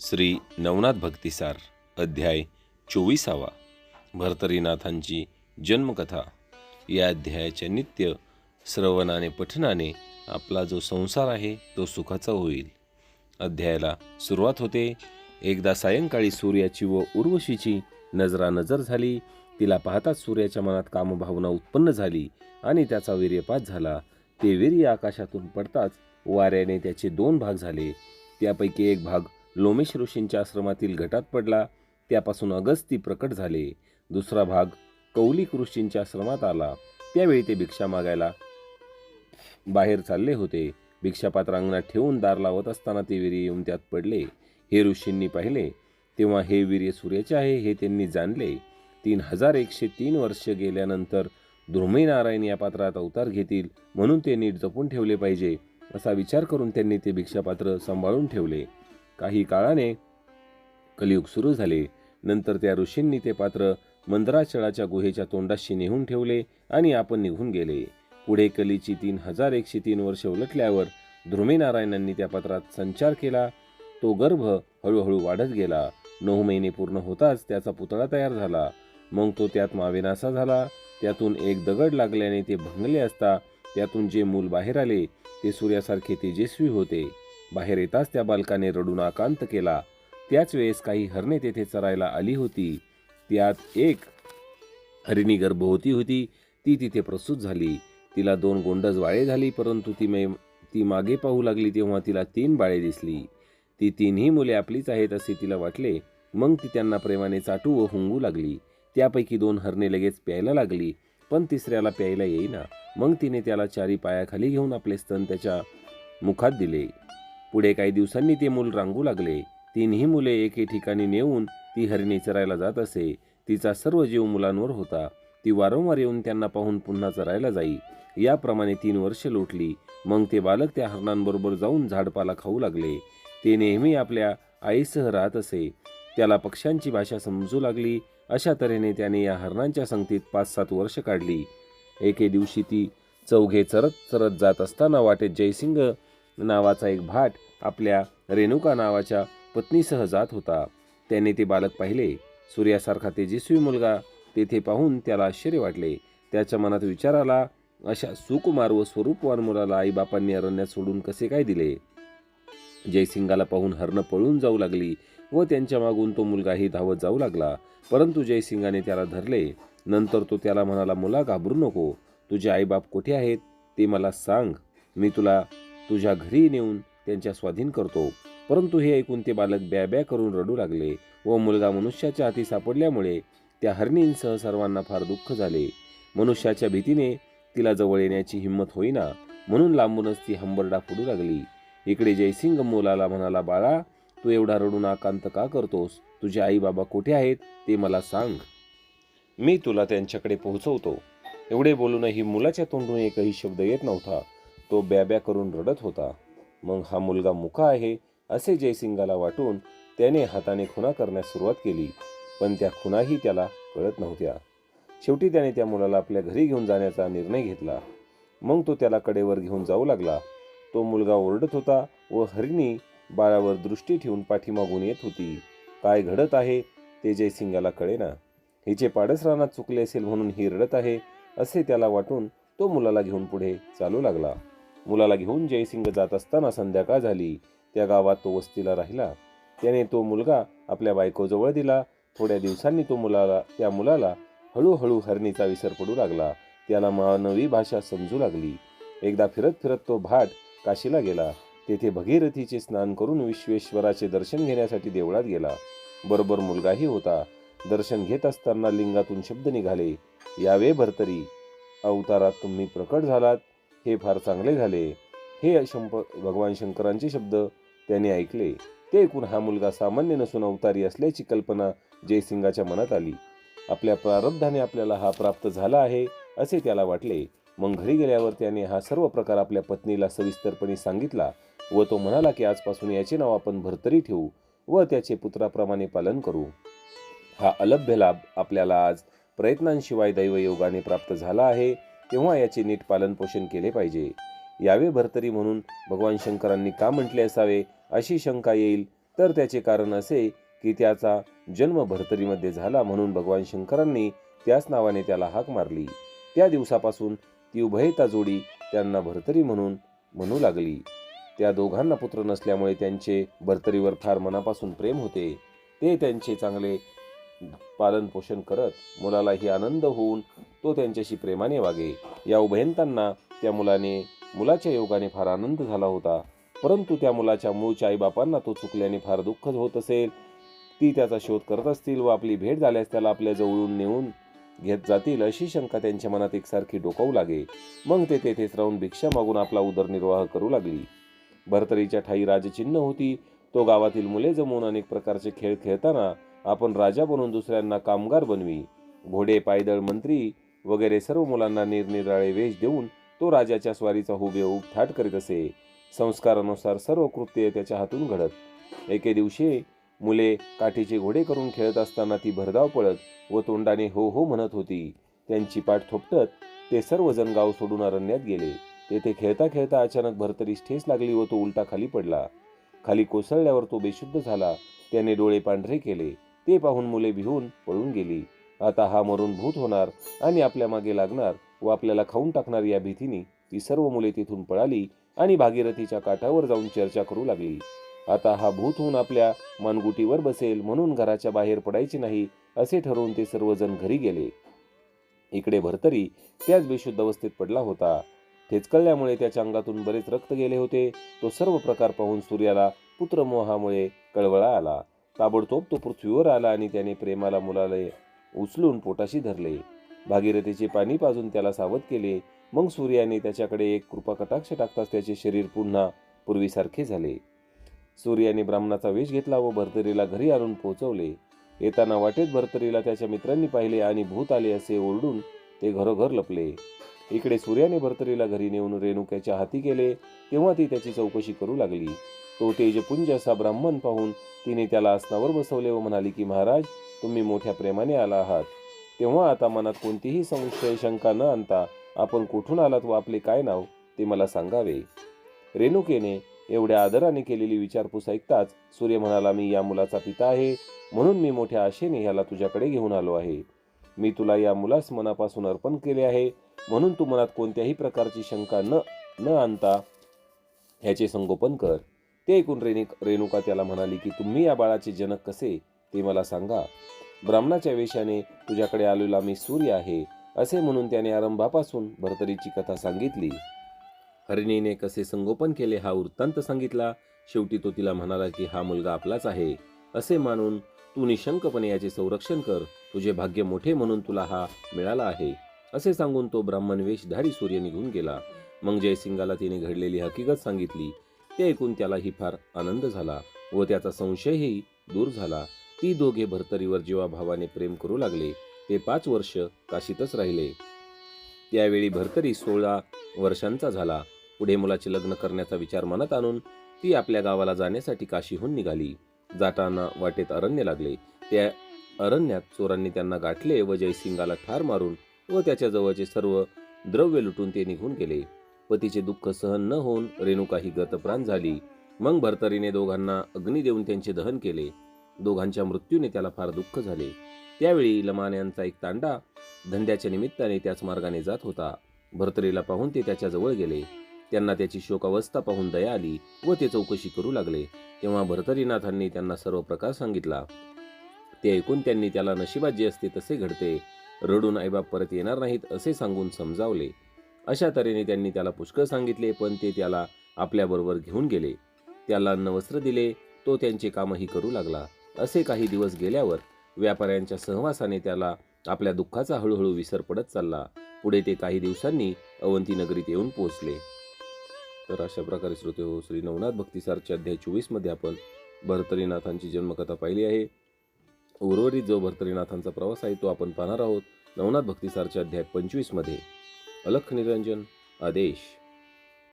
श्री नवनाथ भक्तिसार अध्याय चोवीसावा भर्तरीनाथांची जन्मकथा. या अध्यायाच्या नित्य श्रवणाने पठनाने आपला जो संसार आहे तो सुखाचा होईल. अध्यायाला सुरुवात होते. एकदा सायंकाळी सूर्याची व उर्वशीची नजरा नजर झाली. तिला पाहताच सूर्याच्या मनात कामभावना उत्पन्न झाली आणि त्याचा वीर्यपात झाला. ते वीर्य आकाशातून पडताच वाऱ्याने त्याचे दोन भाग झाले. त्यापैकी एक भाग लोमेश ऋषींच्या आश्रमातील घटात पडला. त्यापासून अगस्ती प्रकट झाले. दुसरा भाग कौलिक ऋषींच्या आश्रमात आला. त्यावेळी ते भिक्षा मागायला बाहेर चालले होते. भिक्षापात्र अंगणात ठेवून दार लावत असताना ते वीर्य येऊन त्यात पडले. हे ऋषींनी पाहिले. तेव्हा हे वीर्य सूर्याचे आहे हे त्यांनी जाणले. तीन हजार एकशे तीन वर्ष गेल्यानंतर नारायण या पात्रात अवतार घेतील म्हणून ते नीट जपून ठेवले पाहिजे असा विचार करून त्यांनी ते भिक्षापात्र सांभाळून ठेवले. काही काळाने कलियुग सुरू झाले. नंतर त्या ऋषींनी ते पात्र मंदराचळाच्या गुहेच्या तोंडाशी नेहून ठेवले आणि आपण निघून गेले. पुढे कलीची तीन हजार एकशे तीन वर्ष उलटल्यावर ध्रुमीनारायणांनी त्या पात्रात संचार केला. तो गर्भ हळूहळू वाढत गेला. नऊ महिने पूर्ण होताच त्याचा पुतळा तयार झाला. मग तो त्यात मावेनासा झाला. त्यातून एक दगड लागल्याने ते भंगले असता त्यातून जे मूल बाहेर आले ते सूर्यासारखे तेजस्वी होते. बाहेर येताच त्या बालकाने रडून आकांत केला. त्याच वेळेस काही हरणे तेथे चरायला आली होती. त्यात एक हरिणी गर्भवती होती. ती तिथे प्रसूत झाली. तिला दोन गोंडज बाळे झाली परंतु ती मे ती मागे पाहू लागली तेव्हा तिला तीन बाळे दिसली. ती तीनही मुले आपलीच आहेत असे तिला वाटले. मग ती त्यांना प्रेमाने चाटू व हुंगू लागली. त्यापैकी दोन हरणे लगेच प्यायला लागली पण तिसऱ्याला प्यायला येईना. मग तिने त्याला चारी पायाखाली घेऊन आपले स्तन त्याच्या मुखात दिले. पुढे काही दिवसांनी ते मूल रांगू लागले. तीनही मुले एके ठिकाणी नेऊन ती हरिणी चरायला जात असे. तिचा सर्व जीव मुलांवर होता. ती वारंवार येऊन त्यांना पाहून पुन्हा चरायला जाई. याप्रमाणे तीन वर्ष लोटली. मग ते बालक त्या हरणांबरोबर जाऊन झाडपाला खाऊ लागले. ते नेहमी आपल्या आईसह राहत असे. त्याला पक्ष्यांची भाषा समजू लागली. अशा तऱ्हेने त्याने या हरणांच्या संगतीत पाच सात वर्ष काढली. एके दिवशी ती चौघे चरत चरत जात असताना वाटेत जयसिंग नावाचा एक भाट आपल्या रेणुका नावाच्या पत्नीसह जात होता. त्याने ते बालक पाहिले. सूर्यासारखा तेजस्वी मुलगा तेथे पाहून त्याला आश्चर्य वाटले. त्याच्या मनात विचार आला अशा सुकुमार व स्वरूपवान मुलाला आईबापांनी अरण्यात सोडून कसे काय दिले? जयसिंगाला पाहून हरणं पळून जाऊ लागली व त्यांच्या मागून तो मुलगाही धावत जाऊ लागला. परंतु जयसिंगाने त्याला धरले. नंतर तो त्याला म्हणाला मुला घाबरू नको. तुझे आईबाप कुठे आहेत? ते मला सांग. मी तुला तुझ्या घरी नेऊन त्यांच्या स्वाधीन करतो. परंतु हे ऐकून ते बालक ब्याब्या करून रडू लागले व मुलगा मनुष्याच्या हाती सापडल्यामुळे त्या हरणींसह सर्वांना फार दुःख झाले. मनुष्याच्या भीतीने तिला जवळ येण्याची हिंमत होईना म्हणून लांबूनच ती हंबरडा फुडू लागली. इकडे जयसिंग मुलाला म्हणाला बाळा तू एवढा रडून आकांत का करतोस? तुझे आई बाबा कुठे आहेत ते मला सांग. मी तुला त्यांच्याकडे पोहोचवतो. एवढे बोलूनही मुलाच्या तोंडून एकही शब्द येत नव्हता. तो ब्याब्या करून रडत होता. मग हा मुलगा मुका आहे असे जयसिंगाला वाटून त्याने हाताने खुणा करण्यास सुरुवात केली पण त्या खुणाही त्याला कळत नव्हत्या. शेवटी त्याने त्या मुलाला आपल्या घरी घेऊन जाण्याचा निर्णय घेतला. मग तो त्याला कडेवर घेऊन जाऊ लागला. तो मुलगा ओरडत होता व हरिणी बाळावर दृष्टी ठेवून पाठीमागून येत होती. काय घडत आहे ते जयसिंगाला कळेना. हिचे पाडस रानात चुकले असेल म्हणून ही रडत आहे असे त्याला वाटून तो मुलाला घेऊन पुढे चालू लागला. मुलाला घेऊन जयसिंग जात असताना संध्याकाळ झाली. त्या गावात तो वस्तीला राहिला. त्याने तो मुलगा आपल्या बायकोजवळ दिला. थोड्या दिवसांनी तो मुलाला त्या मुलाला हळूहळू हरणीचा विसर पडू लागला. त्याला मानवी भाषा समजू लागली. एकदा फिरत फिरत तो भाट काशीला गेला. तेथे भगीरथीचे स्नान करून विश्वेश्वराचे दर्शन घेण्यासाठी देवळात गेला. बरोबर मुलगाही होता. दर्शन घेत असताना लिंगातून शब्द निघाले. यावे भरतरी अवतारात तुम्ही प्रकट झालात. हे फार चांगले झाले. हे शंप भगवान शंकरांचे शब्द त्याने ऐकले. ते ऐकून हा मुलगा सामान्य नसून अवतारी असल्याची कल्पना जयसिंगाच्या मनात आली. आपल्या प्रारब्धाने आपल्याला हा प्राप्त झाला आहे असे त्याला वाटले. मग घरी गेल्यावर त्याने हा सर्व प्रकार आपल्या पत्नीला सविस्तरपणे सांगितला व तो म्हणाला की आजपासून याचे नाव आपण भरतरी ठेवू व त्याचे पुत्राप्रमाणे पालन करू. हा अलभ्य लाभ आपल्याला आज प्रयत्नांशिवाय दैवयोगाने प्राप्त झाला आहे. तेव्हा याचे नीट पालन पोषण केले पाहिजे. यावे भरतरी म्हणून भगवान शंकरांनी का म्हटले असावे? अशी शंका येईल. तर त्याचे कारण असे की त्याचा जन्म भरतरीमध्ये झाला म्हणून भगवान शंकरांनी त्याच नावाने त्याला हाक मारली. त्या दिवसापासून ती उभयता जोडी त्यांना भरतरी म्हणून म्हणू लागली. त्या दोघांना पुत्र नसल्यामुळे त्यांचे भरतरीवर फार मनापासून प्रेम होते. ते त्यांचे चांगले पालन पोषण करत मुलालाही आनंद होऊन तो त्यांच्याशी प्रेमाने वागे या उभयंतांना त्या मुलाने मुलाच्या योगाने फार आनंद झाला होता. परंतु त्या मुलाच्या मूळच्या आईबापांना तो चुकल्याने फार दुःख होत असेल. ती त्याचा शोध करत असतील व आपली भेट झाल्यास त्याला आपल्या जवळून नेऊन घेत जातील अशी शंका त्यांच्या मनात एकसारखी डोकावू लागे. मग ते तेथेच राहून भिक्षा मागून आपला उदरनिर्वाह करू लागली. भरतरीच्या ठाई राजचिन्ह होती. तो गावातील मुले जमवून अनेक प्रकारचे खेळ खेळताना आपण राजा बनून दुसऱ्यांना कामगार बनवी. घोडे पायदळ मंत्री वगैरे सर्व मुलांना निरनिराळे वेश देऊन तो राजाच्या स्वारीचा हुबेहूब थाट करीत असे. संस्कारानुसार सर्व कृत्य त्याच्या हातून घडत. एके दिवशी मुले काठीचे घोडे करून खेळत असताना ती भरधाव पळत व तोंडाने हो हो म्हणत होती. त्यांची पाठ थोपटत ते सर्वजण गाव सोडून अरण्यात गेले. तेथे खेळता खेळता अचानक भरतरीस ठेस लागली व तो उलटा खाली पडला. खाली कोसळल्यावर तो बेशुद्ध झाला. त्याने डोळे पांढरे केले. ते पाहून मुले भिवून पळून गेली. आता हा मरून भूत होणार आणि आपल्या मागे लागणार व आपल्याला खाऊन टाकणार या भीतीने ती सर्व मुले तिथून पळाली आणि भागीरथीच्या काठावर जाऊन चर्चा करू लागली. आता हा भूत होऊन आपल्या मानगुटीवर बसेल म्हणून घराच्या बाहेर पडायचे नाही असे ठरवून ते सर्वजण घरी गेले. इकडे भरतरी त्याच बेशुद्ध अवस्थेत पडला होता. ठेचकळल्यामुळे त्याच्या अंगातून बरेच रक्त गेले होते. तो सर्व प्रकार पाहून सूर्याला पुत्रमोहामुळे कळवळा आला. ताबडतोब तो पृथ्वीवर आला आणि त्याने प्रेमाला मुलाला उचलून पोटाशी धरले. भागीरथीचे पाणी पाजून त्याला सावध केले. मग सूर्याने त्याच्याकडे एक कृपा कटाक्ष टाकताच त्याचे शरीर पुन्हा पूर्वीसारखे झाले. सूर्याने ब्राह्मणाचा वेश घेतला व भरतरीला घरी आणून पोहोचवले. येताना वाटेत भरतरीला त्याच्या मित्रांनी पाहिले आणि भूत आले असे ओरडून ते घरोघर लपले. इकडे सूर्याने भरतरीला घरी नेऊन रेणुक्याच्या हाती केले तेव्हा ती त्याची चौकशी करू लागली. तो तेजपुंज असा ब्राह्मण पाहून तिने त्याला आसनावर बसवले व म्हणाली की महाराज तुम्ही मोठ्या प्रेमाने आला आहात. तेव्हा आता मनात कोणतीही संशय शंका न आणता आपण कुठून आलात व आपले काय नाव ते मला सांगावे. रेणुकेने एवढ्या आदराने केलेली विचारपूस ऐकताच सूर्य म्हणाला मी या मुलाचा पिता आहे. म्हणून मी मोठ्या आशेने ह्याला तुझ्याकडे घेऊन आलो आहे. मी तुला या मुलास मनापासून अर्पण केले आहे. म्हणून तू मनात कोणत्याही प्रकारची शंका न न आणता ह्याचे संगोपन कर. ते ऐकून रेणिक रेणुका त्याला म्हणाली की तुम्ही या बाळाचे जनक कसे? ते मला सांगा. ब्राह्मणाच्या वेशाने तुझ्याकडे आलेला मी सूर्य आहे असे म्हणून त्याने आरंभापासून भरतरीची कथा सांगितली. हरिणीने कसे संगोपन केले हा वृत्तांत सांगितला. शेवटी तो तिला म्हणाला की हा मुलगा आपलाच आहे. असे मानून तू निशंकपणे याचे संरक्षण कर. तुझे भाग्य मोठे म्हणून तुला हा मिळाला आहे. असे सांगून तो ब्राह्मण वेशधारी सूर्य निघून गेला. मग जयसिंगाला तिने घडलेली हकीकत सांगितली. ते ऐकून त्यालाही फार आनंद झाला व त्याचा संशयही दूर झाला. ती दोघे भरतरीवर जीवाभावाने प्रेम करू लागले. ते पाच वर्ष काशीतच राहिले. त्यावेळी भरतरी सोळा वर्षांचा झाला. पुढे मुलाचे लग्न करण्याचा विचार मनात आणून ती आपल्या गावाला जाण्यासाठी काशीहून निघाली. जाताना वाटेत अरण्य लागले. त्या अरण्यात चोरांनी त्यांना गाठले व जयसिंगाला ठार मारून व त्याच्या जवळचे सर्व द्रव्य लुटून ते निघून गेले. पतीचे दुःख सहन न होऊन रेणुका ही गतप्राण झाली. मग भरतरीने दोघांना अग्नी देऊन त्यांचे दहन केले. दोघांच्या मृत्यूने त्याला फार दुःख झाले. त्यावेळी लमान्यांचा एक तांडा धंद्याच्या निमित्ताने त्याच मार्गाने जात होता. भरतरीला पाहून ते त्याच्याजवळ गेले. त्यांना त्याची शोकावस्था पाहून दया आली व ते चौकशी करू लागले. तेव्हा भरतरीनाथांनी त्यांना सर्व प्रकार सांगितला. ते ऐकून त्यांनी त्याला नशिबात जे असते तसे घडते. रडून आईबाप परत येणार नाहीत असे सांगून समजावले. अशा तऱ्हेने त्यांनी त्याला पुष्कळ सांगितले पण ते त्याला आपल्याबरोबर घेऊन गेले. त्याला अन्न वस्त्र दिले तो त्यांचे कामही करू लागला. असे काही दिवस गेल्यावर व्यापाऱ्यांच्या सहवासाने त्याला आपल्या दुःखाचा हळूहळू विसर पडत चालला. पुढे ते काही दिवसांनी अवंती नगरीत येऊन पोहोचले. तर अशा प्रकारे श्रोते हो श्री नवनाथ भक्तिसारच्या अध्याय चोवीसमध्ये आपण भरतरीनाथांची जन्मकथा पाहिली आहे. उर्वरित जो भरतरीनाथांचा प्रवास आहे तो आपण पाहणार आहोत नवनाथ भक्तिसारच्या अध्याय पंचवीसमध्ये अलख निरंजन आदेश.